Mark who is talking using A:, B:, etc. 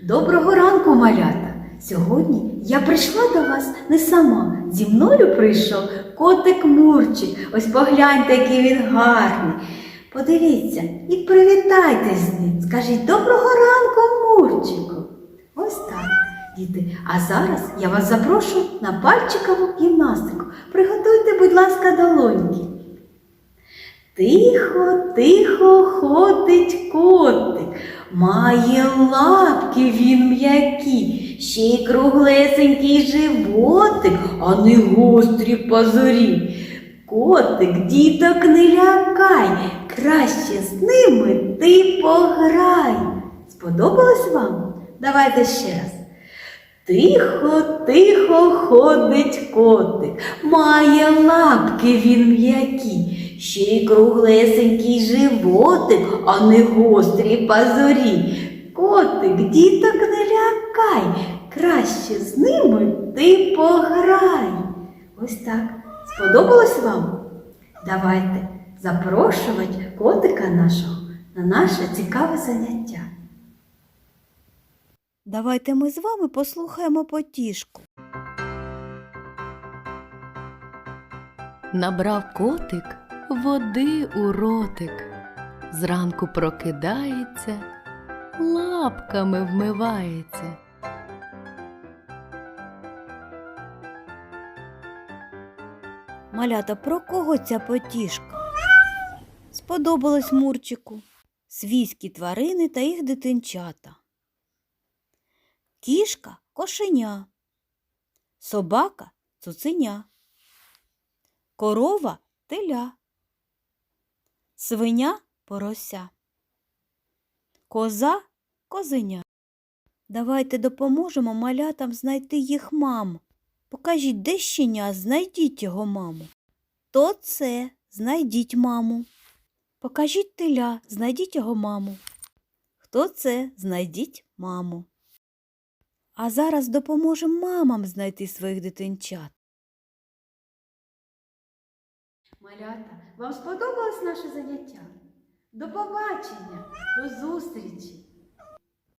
A: Доброго ранку, малята! Сьогодні я прийшла до вас не сама. Зі мною прийшов котик Мурчик. Ось погляньте, який він гарний. Подивіться і привітайтесь з ним. Скажіть доброго ранку, Мурчику. Ось так, діти. А зараз я вас запрошую на пальчикову гімнастику. Приготуйте, будь ласка, долоньки. Тихо, тихо ходить котик, має лапки він м'які, ще й круглесенький животик, а не гострі пазурі. Котик, діток не лякай, краще з ними ти пограй. Сподобалось вам? Давайте ще раз. Тихо, тихо ходить котик, має лапки він м'які, ще й круглесенький животик, а не гострі пазурі. Котик, діток не лякай, краще з ними ти пограй. Ось так. Сподобалось вам? Давайте запрошувати котика нашого на наше цікаве заняття.
B: Давайте ми з вами послухаємо потішку.
C: Набрав котик води у ротик, зранку прокидається, лапками вмивається.
B: Малята, про кого ця потішка? Сподобалось Мурчику. Свійські тварини та їх дитинчата. Кішка кошеня, собака цуценя, корова теля, свиня порося, коза козеня. Давайте допоможемо малятам знайти їх маму. Покажіть, де щеня, знайдіть його маму. То це, знайдіть маму. Покажіть теля, знайдіть його маму. Хто це? Знайдіть маму. А зараз допоможемо мамам знайти своїх дитинчат.
A: Малята, вам сподобалось наше заняття? До побачення, до зустрічі!